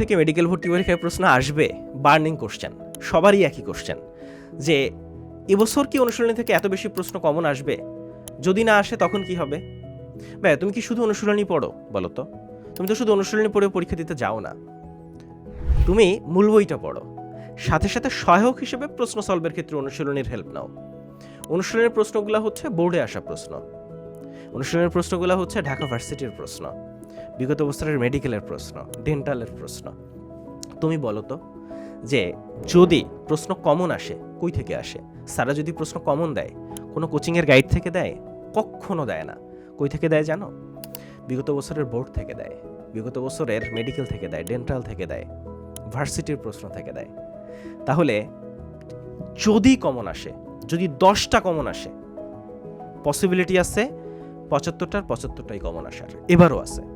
থেকে মেডিকেল ভর্তি পরীক্ষায় প্রশ্ন আসবে বার্নিং কোশ্চেন সবারই একই কোশ্চেন যে এবছর কি অনুশীলনী থেকে এত বেশি প্রশ্ন কমন আসবে? যদি না আসে তখন কি হবে? ভাই তুমি কি শুধু অনুশীলনী পড়ো বলো তো? তুমি তো শুধু অনুশীলনী পড়ে পরীক্ষা দিতে যাও না। তুমি মূল বইটা পড়ো, সাথে সাথে সহায়ক হিসেবে প্রশ্ন সলভের ক্ষেত্রে অনুশীলনীর হেল্প নাও। অনুশীলনের প্রশ্নগুলো হচ্ছে বোর্ডে আসা প্রশ্ন, অনুশীলনের প্রশ্নগুলো হচ্ছে ঢাকা ভার্সিটির প্রশ্ন বিগত বছরের মেডিকেলের প্রশ্ন, ডেন্টালের প্রশ্ন। তুমি বলো তো, যে যদি প্রশ্ন কমন আসে, কই থেকে আসে? স্যারা যদি প্রশ্ন কমন দেয়, কোনো কোচিংয়ের গাইড থেকে দেয়? কখনো দেয় না। কই থেকে দেয় জানো? বিগত বছরের বোর্ড থেকে দেয়, বিগত বছরের মেডিকেল থেকে দেয় ডেন্টাল থেকে দেয় ভার্সিটির প্রশ্ন থেকে দেয়। তাহলে যদি কমন আসে, যদি দশটা কমন আসে পসিবিলিটি আছে, পঁচাত্তরটার পঁচাত্তরটাই কমন আসার। এবারও আছে।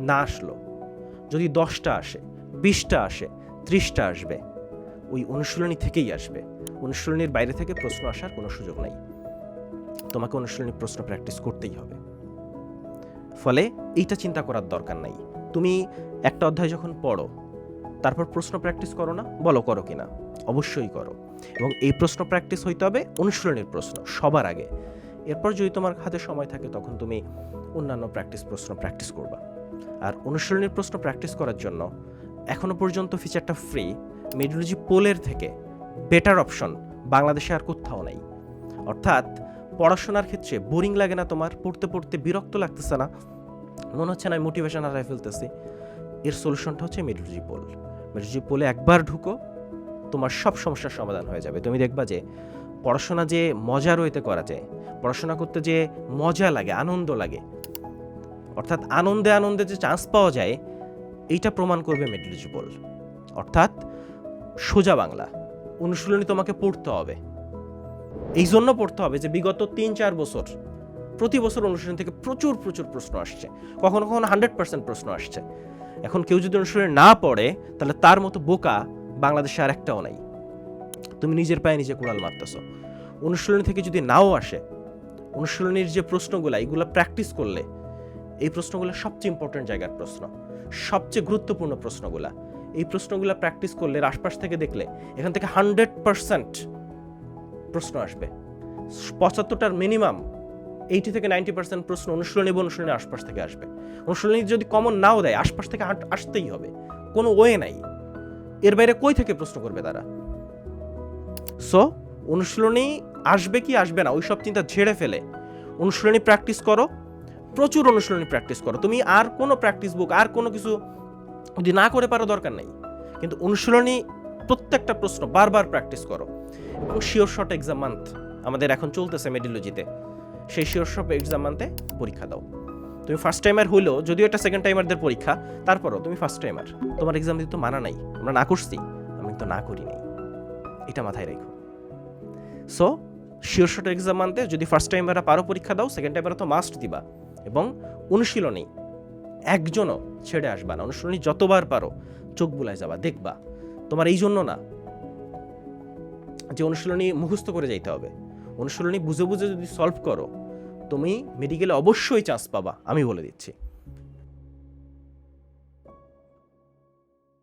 না আসলো। যদি দশটা আসে, বিশটা আসে, ত্রিশটা আসবে, ওই অনুশীলনী থেকেই আসবে। অনুশীলনীর বাইরে থেকে প্রশ্ন আসার কোনো সুযোগ নাই। তোমাকে অনুশীলনী প্রশ্ন প্র্যাকটিস করতেই হবে। ফলে এইটা চিন্তা করার দরকার নাই। তুমি একটা অধ্যায় যখন পড়ো, তারপর প্রশ্ন প্র্যাকটিস করো না, বলো করো কিনা অবশ্যই করো। এবং এই প্রশ্ন প্র্যাকটিস হইতে হবে অনুশীলনীর প্রশ্ন, সবার আগে। এরপর যদি তোমার হাতে সময় থাকে, তখন তুমি অন্যান্য প্র্যাকটিস প্রশ্ন প্র্যাকটিস করবা। আর অনুশীলনীর প্রশ্ন প্র্যাকটিস করার জন্য এখনও পর্যন্ত ফিচারটা ফ্রি মেডিওলজি পোলের থেকে বেটার অপশন বাংলাদেশে আর কোথাও নাই। অর্থাৎ পড়াশোনার ক্ষেত্রে বোরিং লাগে না তোমার, পড়তে পড়তে বিরক্ত লাগতেছে না, মনে হচ্ছে না মোটিভেশন হারাই ফেলতেছি। এর সলিউশনটা হচ্ছে মেডিওলজি পোল মেডিওলজি পোলে একবার ঢুকো, তোমার সব সমস্যার সমাধান হয়ে যাবে। তুমি দেখবা যে পড়াশোনা যে মজা রইতে করা যায়, পড়াশোনা করতে যে মজা লাগে, আনন্দ লাগে অর্থাৎ আনন্দে আনন্দে যে চান্স পাওয়া যায়, এইটা প্রমাণ করবে মেডিওলজি পোল অর্থাৎ সোজা বাংলা, অনুশীলনী তোমাকে পড়তে হবে। এই জন্য পড়তে হবে যে বিগত তিন চার বছর, প্রতি বছর অনুশীলন থেকে প্রচুর প্রচুর প্রশ্ন আসছে। কখনো কখনো হান্ড্রেড পার্সেন্ট প্রশ্ন আসছে। এখন কেউ যদি অনুশীলনে না পড়ে, তাহলে তার মতো বোকা বাংলাদেশে আর একটাও নাই। তুমি নিজের পায়ে নিজে কোড়াল মারতেছো। অনুশীলনী থেকে যদি নাও আসে, অনুশীলনীর যে প্রশ্নগুলো এইগুলো প্র্যাকটিস করলে এই প্রশ্নগুলো সবচেয়ে ইম্পর্টেন্ট জায়গার প্রশ্ন, সবচেয়ে গুরুত্বপূর্ণ প্রশ্নগুলা। এই প্রশ্নগুলো প্র্যাকটিস করলে, আশপাশ থেকে দেখলে, এখান থেকে হান্ড্রেড পার্সেন্ট প্রশ্ন আসবে। পঁচাত্তরটার মিনিমাম এইটি থেকে নাইনটি পার্সেন্ট প্রশ্ন অনুশীলনী এবং অনুশীলনের আশপাশ থেকে আসবে। অনুশীলনী যদি কমন নাও দেয়, আশপাশ থেকে আসতেই হবে। কোনো ওয়ে নাই। এর বাইরে কই থেকে প্রশ্ন করবে তারা? সো অনুশীলনী আসবে কি আসবে না ওই সব চিন্তা ঝেড়ে ফেলে। অনুশীলনী প্র্যাকটিস করো প্রচুর অনুশীলনী প্র্যাকটিস করো। তুমি আর কোনো প্র্যাকটিস বুক আর কোনো কিছু যদি না করে পারো দরকার নেই। কিন্তু অনুশীলনী প্রত্যেকটা প্রশ্ন বারবার প্র্যাকটিস করো। এবং শিওর শট এক্সাম মান্থ আমাদের এখন চলতেছে মেডিলজিতে সেই শিওর শট এক্সাম মান্থে পরীক্ষা দাও। তুমি ফার্স্ট টাইমার হইলেও যদিও এটা সেকেন্ড টাইমারদের পরীক্ষা, তারপরও তুমি ফার্স্ট টাইমার তোমার এক্সাম দিতে তো মানা নাই, আমরা না করছি, আমি তো না করি নাই। এটা মাথায় রেখো। সো শিওর শট এক্সাম মানতে যদি ফার্স্ট টাইমাররা পারো পরীক্ষা দাও সেকেন্ড টাইমাররা তো মাস্ট দিবা। এবং অনুশীলনী একজনও ছেড়ে আসবা না। অনুশীলনী যতবার পারো চোখ বুলায় যাবা, দেখবা। তোমার এই জন্য না যে অনুশীলনী মুখস্থ করে যাইতে হবে। অনুশীলনী বুঝে বুঝে যদি সলভ করো, তুমি মেডিকেলে অবশ্যই চান্স পাবা, আমি বলে দিচ্ছি।